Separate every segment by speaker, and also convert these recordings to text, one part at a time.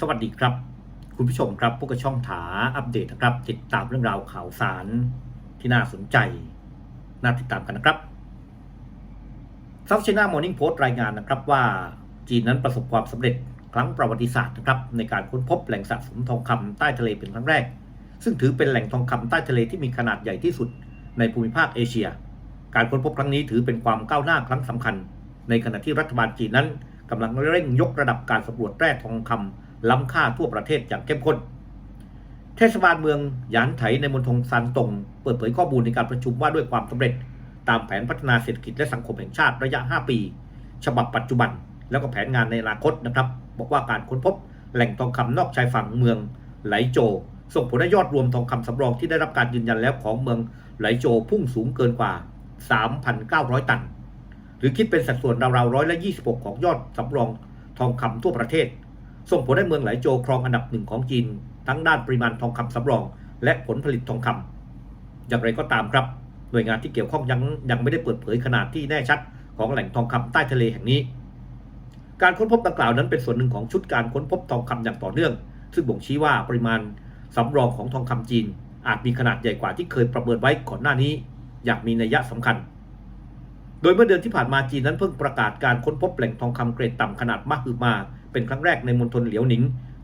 Speaker 1: สวัสดีครับ คุณผู้ชมครับพวกบช่องถาอัปเดตนะครับ ติดตามเรื่องราวข่าวสารที่น่าสนใจ น่าติดตามกันนะครับซา t ์ China Morning Post รายงานนะครับว่าจีนนั้นประสบความสำเร็จครั้งประวัติศาสตร์นะครับในการค้นพบแหล่งสะสมทองคำใต้ทะเลเป็นครั้งแรก ซึ่งถือเป็นแหล่งทองคำใต้ทะเลที่มีขนาดใหญ่ที่สุดในภูมิภาคเอเชีย การค้นพบครั้งนี้ถือเป็นความก้าวหน้าครั้งสำคัญ ในขณะที่รัฐบาลจีนนั้นกำลังเร่งยกระดับการสำรวจแร่ทองคำ ล้ำค่าทั่วประเทศอย่างเข้มข้น เทศบาลเมืองหยานไถในมณฑลซานตงเปิดเผยข้อมูลในการประชุมว่าด้วยความสำเร็จ ตามแผนพัฒนาเศรษฐกิจและสังคมแห่งชาติระยะ 5 ปี ฉบับปัจจุบัน แล้วก็แผนงานในอนาคตนะครับ บอกว่าการค้นพบแหล่งทองคำนอกชายฝั่งเมืองไหลโจ ส่งผลให้ยอดรวมทองคำสำรองที่ได้รับการยืนยันแล้วของเมืองไหลโจพุ่งสูงเกินกว่า 3,900 ตัน หรือคิดเป็นสัดส่วนราวๆร้อยละ26 ของยอดสำรองทองคำทั่วประเทศ ส่งผลให้เมืองไหลโจครองอันดับหนึ่งของจีน ทั้งด้านปริมาณทองคำสำรอง และผลผลิตทองคำอย่างไรก็ตามครับ หน่วยงานที่เกี่ยวข้องยังยังไม่ได้เปิดเผยขนาดที่แน่ชัดของแหล่งทองคำใต้ทะเลแห่งนี้ การค้นพบดังกล่าวนั้นเป็นส่วนหนึ่งของชุดการค้นพบทองคำอย่างต่อเนื่อง ซึ่งบ่งชี้ว่าปริมาณสำรองของทองคำจีน อาจมีขนาดใหญ่กว่าที่เคยประเมินไว้ก่อนหน้านี้ อย่างมีนัยสำคัญ โดยเมื่อเดือนที่ผ่านมาจีนนั้นเพิ่งประกาศการค้นพบแหล่งทองคำเกรดต่ำขนาดมหึมา เป็นครั้งแรกในมณฑลเหลียวหนิง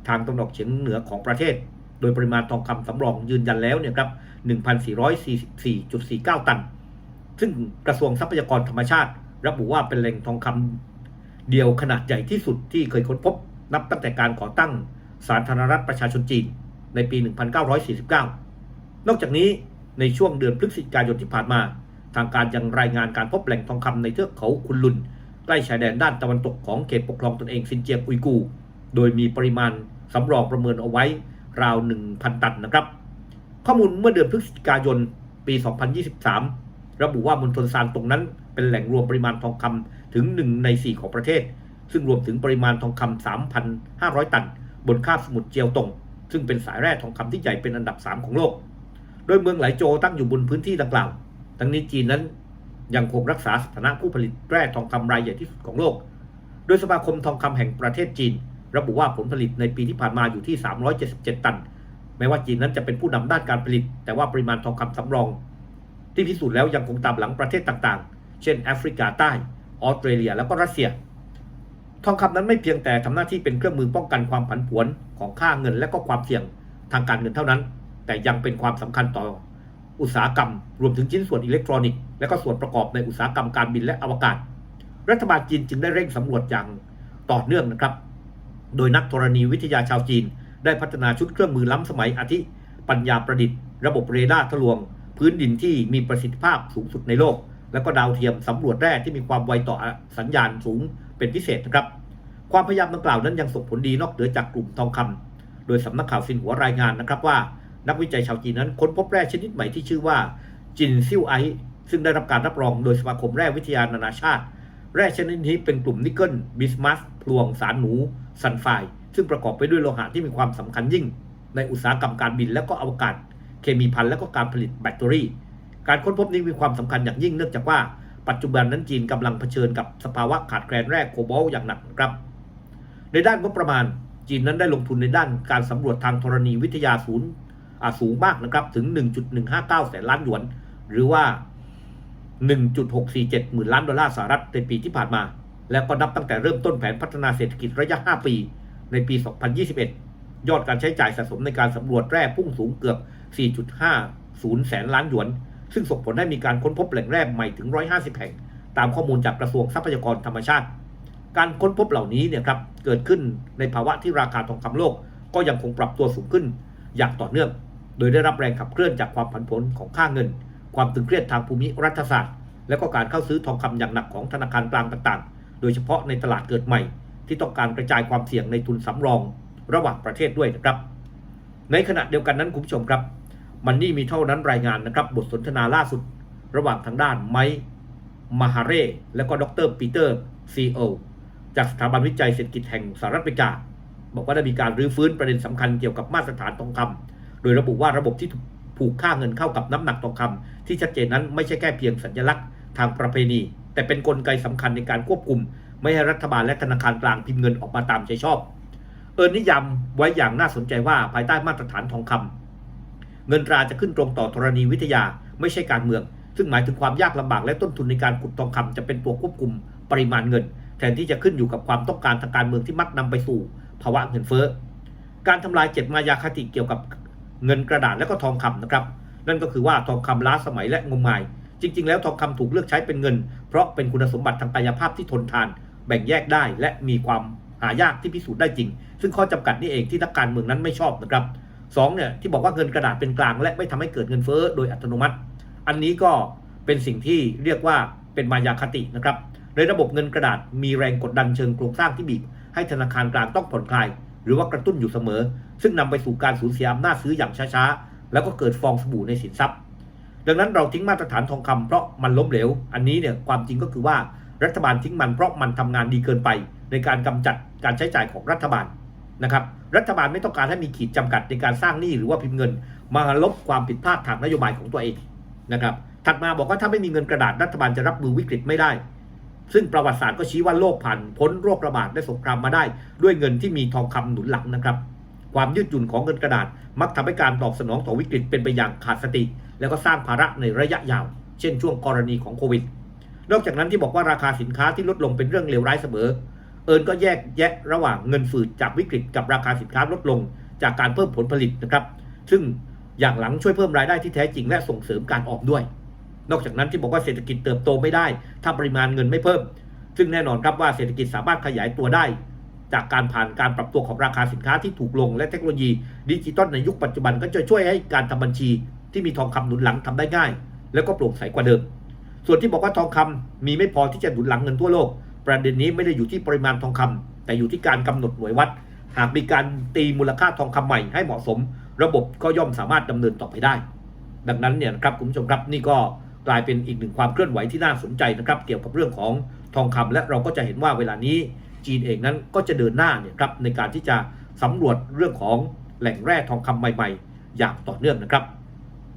Speaker 1: ทางตะวันออกเฉียงเหนือของประเทศ โดยปริมาณทองคำสำรองยืนยันแล้วเนี่ยครับ 1,444.49 ตัน ซึ่งกระทรวงทรัพยากรธรรมชาติ ระบุว่าเป็นแหล่งทองคำเดียวขนาดใหญ่ที่สุดที่เคยค้นพบ นับตั้งแต่การก่อตั้งสาธารณรัฐประชาชนจีนในปี 1949 นอกจากนี้ในช่วงเดือนพฤศจิกายนที่ผ่านมา ทางการยังรายงานการพบแหล่งทองคำในเทือกเขาคุนลุน ใกล้ชายแดนด้านตะวันตกของเขตปกครองตนเองซินเจียงอุยกู โดยมีปริมาณสำรองประเมินเอาไว้ราว 1,000 ตันนะครับ ข้อมูลเมื่อเดือนพฤศจิกายนปี 2023 ระบุว่ามณฑลซานตรงนั้นเป็นแหล่งรวมปริมาณทองคำถึง 1 ใน 4 ของประเทศ ซึ่งรวมถึงปริมาณทองคำ3,500 ตัน บนคาบสมุทรเจียวตง ซึ่งเป็นสายแร่ทองคำที่ใหญ่เป็นอันดับ 3 ของโลก โดยเมืองไหลโจตั้งอยู่บนพื้นที่ดังกล่าว ทั้งนี้จีนนั้น ยังคงรักษาสถานะผู้ผลิตแร่ทองคำรายใหญ่ที่สุดของโลก โดยสมาคมทองคำแห่งประเทศจีน ระบุว่าผลผลิตในปีที่ผ่านมาอยู่ที่ 377 ตัน แม้ว่าจีนนั้นจะเป็นผู้นำด้านการผลิต แต่ว่าปริมาณทองคำสำรอง ที่พิสูจน์แล้วยังคงตามหลังประเทศต่างๆ เช่นแอฟริกาใต้ ออสเตรเลีย แล้วก็รัสเซีย ทองคำนั้นไม่เพียงแต่ทำหน้าที่เป็นเครื่องมือป้องกันความผันผวนของค่าเงินและก็ความเสี่ยงทางการเงินเท่านั้น แต่ยังเป็นความสำคัญต่อ อุตสาหกรรม รวมถึงชิ้นส่วนอิเล็กทรอนิกส์และก็ส่วนประกอบในอุตสาหกรรมการบินและอวกาศ รัฐบาลจีนจึงได้เร่งสำรวจอย่างต่อเนื่องนะครับ โดยนักธรณีวิทยาชาวจีน ได้พัฒนาชุดเครื่องมือล้ำสมัยอาทิปัญญาประดิษฐ์ ระบบเรดาร์ทะลวง พื้นดินที่มีประสิทธิภาพสูงสุดในโลก แล้วก็ดาวเทียมสำรวจแร่ที่มีความไวต่อสัญญาณสูงเป็นพิเศษนะครับ ความพยายามดังกล่าวนั้นยังส่งผลดีนอกเหนือจากกลุ่มทองคำโดยสำนักข่าวซินหัวรายงานนะครับว่า นักวิจัยชาวจีนนั้นค้นพบแร่ชนิดใหม่ที่ชื่อว่าจินซิวไอซึ่งได้รับการรับรองโดยสมาคมแร่วิทยานานาชาติ แร่ชนิดนี้เป็นกลุ่มนิกเกิลบิสมัสพลวงสารหนูซันไฟซึ่งประกอบไปด้วยโลหะที่มีความสำคัญยิ่ง ในอุตสาหกรรมการบินและก็อวกาศ เคมีพันและก็การผลิตแบตเตอรี่ การค้นพบนี้มีความสำคัญอย่างยิ่งเนื่องจากว่าปัจจุบันนั้นจีนกำลังเผชิญกับสภาวะขาดแคลนแร่โคบอลต์อย่างหนักครับ ในด้านงบประมาณจีนนั้นได้ลงทุนในด้านการสำรวจทางธรณีวิทยาศูนย์ สูงมากนะครับถึง 1.159 แสนล้านหยวน หรือว่า 1.647 หมื่นล้านดอลลาร์สหรัฐในปีที่ผ่านมา แล้วก็นับตั้งแต่เริ่มต้นแผนพัฒนาเศรษฐกิจระยะ 5 ปี ในปี 2021 ยอดการใช้จ่ายสะสมในการสำรวจแร่พุ่งสูงเกือบ 4.50 แสนล้านหยวน ซึ่งส่งผลให้มีการค้นพบแหล่งแร่ใหม่ถึง 150 แห่ง ตามข้อมูลจากกระทรวงทรัพยากรธรรมชาติ การค้นพบเหล่านี้เนี่ยครับเกิดขึ้นในภาวะที่ราคาทองคำโลกก็ยังคงปรับตัวสูงขึ้นอย่างต่อเนื่อง ดยได้รับแรงขับเคลื่อนจากความผันผวนของค่าเงิน ความตึงเครียดทางภูมิรัฐศาสตร์ และก็การเข้าซื้อทองคำอย่างหนักของธนาคารกลางต่างๆ โดยเฉพาะในตลาดเกิดใหม่ ที่ต้องการกระจายความเสี่ยงในทุนสำรอง ระหว่างประเทศด้วยนะครับ ในขณะเดียวกันนั้นคุณผู้ชมครับมันนี่มีเท่านั้นรายงานนะครับ บทสนทนาล่าสุด ระหว่างทางด้านไมค์มาฮาเร่และก็ดรปีเตอร์ซีโอจากสถาบันวิจัยเศรษฐกิจแห่งสหรัฐอเมริกา บอกว่าได้มีการรื้อฟื้นประเด็นสำคัญเกี่ยวกับมาตรฐานทองคำ โดยระบุว่าระบบที่ผูกค่าเงินเข้ากับน้ำหนักทองคำที่ชัดเจนนั้นไม่ใช่แค่เพียงสัญลักษณ์ทางประเพณี แต่เป็นนกลไกสำคัญในการควบคุม ไม่ให้รัฐบาลและธนาคารกลางพิมพ์เงินออกมาตามใจชอบ เอิญนิยามไว้อย่างน่าสนใจว่าภายใต้มาตรฐานทองคำเงินตราจะขึ้นตรงต่อธรณีวิทยาไม่ใช่การเมือง ซึ่งหมายถึงความยากลำบากและต้นทุนในการขุดทองคำจะเป็นตัวควบคุมปริมาณเงิน แทนที่จะขึ้นอยู่กับความต้องการทางการเมืองที่มักนำไปสู่ ภาวะเงินเฟ้อการทำลายเจ็ดมายาคติเกี่ยวกับ เงินกระดาษและก็ทองคำนะครับ นั่นก็คือว่าทองคำล้าสมัยและงมงาย จริง ๆ แล้วทองคำถูกเลือกใช้เป็นเงิน เพราะเป็นคุณสมบัติทางกายภาพที่ทนทาน แบ่งแยกได้และมีความหายากที่พิสูจน์ได้จริง ซึ่งข้อจำกัดนี่เองที่นักการเมืองนั้นไม่ชอบนะครับสองเนี่ยที่บอกว่าเงินกระดาษเป็นกลาง และไม่ทำให้เกิดเงินเฟ้อโดยอัตโนมัติ อันนี้ก็เป็นสิ่งที่เรียกว่าเป็นมายาคตินะครับในระบบเงินกระดาษมีแรงกดดันเชิงโครงสร้างที่บีบ ให้ธนาคารกลางต้องผ่อนคลาย หรือว่ากระตุ้นอยู่เสมอ ซึ่งนำไปสู่การสูญเสียอำนาจซื้ออย่างช้าๆ แล้วก็เกิดฟองสบู่ในสินทรัพย์ ดังนั้นเราทิ้งมาตรฐานทองคำเพราะมันล้มเหลว อันนี้เนี่ยความจริงก็คือว่ารัฐบาลทิ้งมันเพราะมันทำงานดีเกินไป ในการกำจัดการใช้จ่ายของรัฐบาลนะครับรัฐบาลไม่ต้องการให้มีขีดจำกัดในการสร้างหนี้หรือว่าพิมพ์เงิน มาลบความผิดพลาดทางนโยบายของตัวเองนะครับถัดมาบอกว่าถ้าไม่มีเงินกระดาษรัฐบาลจะรับมือวิกฤตไม่ได้ ซึ่งประวัติศาสตร์ก็ชี้ว่าโลกผ่านพ้นโรคระบาดและสงครามมาได้ ด้วยเงินที่มีทองคำหนุนหลังนะครับ ความยืดหยุ่นของเงินกระดาษ มักทำให้การตอบสนองต่อวิกฤตเป็นไปอย่างขาดสติ แล้วก็สร้างภาระในระยะยาว เช่นช่วงกรณีของโควิด นอกจากนั้นที่บอกว่าราคาสินค้าที่ลดลงเป็นเรื่องเลวร้ายเสมอ เอิญก็แยกแยะระหว่างเงินฝืดจากวิกฤตกับราคาสินค้าลดลง จากการเพิ่มผลผลิตนะครับ ซึ่งอย่างหลังช่วยเพิ่มรายได้ที่แท้จริงและส่งเสริมการออมด้วย นอกจากนั้นที่บอกว่าเศรษฐกิจเติบโตไม่ได้ ถ้าปริมาณเงินไม่เพิ่ม ซึ่งแน่นอนครับว่าเศรษฐกิจสามารถขยายตัวได้ จากการผ่านการปรับตัวของราคาสินค้าที่ถูกลง และเทคโนโลยีดิจิตอลในยุคปัจจุบันก็จะช่วยให้การทำบัญชีที่มีทองคำหนุนหลังทำได้ง่าย แล้วก็โปร่งใสกว่าเดิม ส่วนที่บอกว่าทองคำมีไม่พอที่จะหนุนหลังเงินทั่วโลก ประเด็นนี้ไม่ได้อยู่ที่ปริมาณทองคำแต่อยู่ที่การกำหนดหน่วยวัด หากมีการตีมูลค่าทองคำใหม่ให้เหมาะสม ระบบก็ย่อมสามารถดำเนินต่อไปได้ ดังนั้นเนี่ยนะครับคุณผู้ชมครับนี่ก็ กลายเป็นอีกหนึ่งความเคลื่อนไหวที่น่าสนใจนะครับ เกี่ยวกับเรื่องของทองคำและเราก็จะเห็นว่าเวลานี้จีนเองนั้นก็จะเดินหน้าเนี่ยครับในการที่จะสำรวจเรื่องของแหล่งแร่ทองคำใหม่ ๆ อย่างต่อเนื่องนะครับ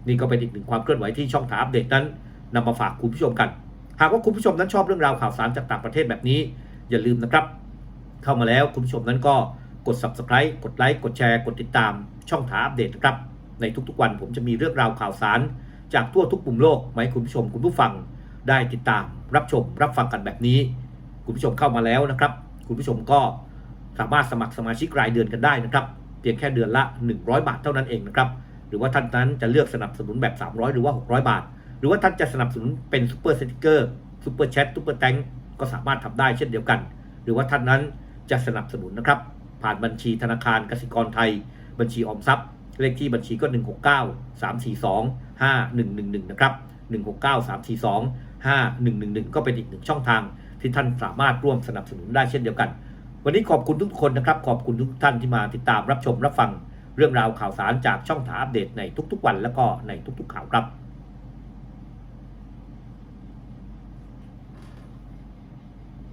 Speaker 1: นี่ก็เป็นอีกหนึ่งความเคลื่อนไหวที่ช่องถามอัปเดตนั้นนำมาฝากคุณผู้ชมกัน หากว่าคุณผู้ชมนั้นชอบเรื่องราวข่าวสารจากต่างประเทศแบบนี้ อย่าลืมนะครับ เข้ามาแล้วคุณผู้ชมนั้นก็กด subscribe กดไลค์กดแชร์ กดติดตาม ช่องถามอัปเดตนะครับในทุกๆวันผมจะมีเรื่องราวข่าวสาร จากทั่วทุกมุมโลกมาให้คุณผู้ชมคุณผู้ฟังได้ติดตามรับชมรับฟังกันแบบนี้ คุณผู้ชมเข้ามาแล้วนะครับ คุณผู้ชมก็สามารถสมัครสมาชิกรายเดือนกันได้นะครับ เพียงแค่เดือนละ 100 บาทเท่านั้นเองนะครับ หรือว่าท่านนั้นจะเลือกสนับสนุนแบบ 300 หรือว่า 600 บาท หรือว่าท่านจะสนับสนุนเป็นซูเปอร์สติกเกอร์ซูเปอร์แชทซูเปอร์แตงก็สามารถทำได้เช่นเดียวกัน หรือว่าท่านนั้นจะสนับสนุนนะครับ ผ่านบัญชีธนาคารกสิกรไทย บัญชีออมทรัพย์ เลขที่บัญชีก็ 169 342 5111 นะครับ 169 342 5111 ก็เป็นอีกหนึ่งช่องทางที่ท่านสามารถร่วมสนับสนุนได้เช่นเดียวกัน วันนี้ขอบคุณทุกคนนะครับ ขอบคุณทุกท่านที่มาติดตามรับชมรับฟังเรื่องราวข่าวสารจากช่องถามอัปเดตในทุกๆวัน แล้วก็ในทุก ๆ ข่าวครับ